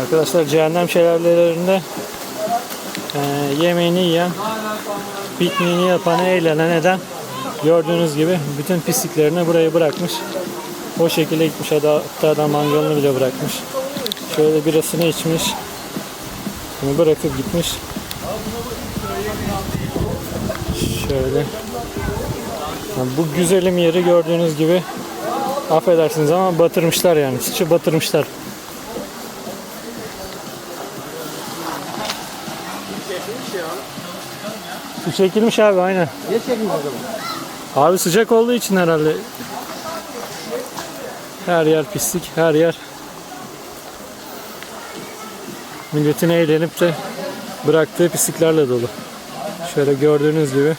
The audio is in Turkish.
Arkadaşlar cehennem şelalelerinde e, yemeğini yiyen, pikniğini yapan, eğlenen eden gördüğünüz gibi bütün pisliklerini buraya bırakmış. O şekilde gitmiş hatta, da mangalını bile bırakmış. Şöyle birasını içmiş. Bunu bırakıp gitmiş. Şöyle. Yani bu güzelim yeri gördüğünüz gibi affedersiniz ama batırmışlar yani. Sıçı batırmışlar. Su çekilmiş abi aynen. Niye çekmiyor o zaman? Abi sıcak olduğu için herhalde. Her yer pislik, her yer. Milletin eğlenip de bıraktığı pisliklerle dolu. Şöyle gördüğünüz gibi.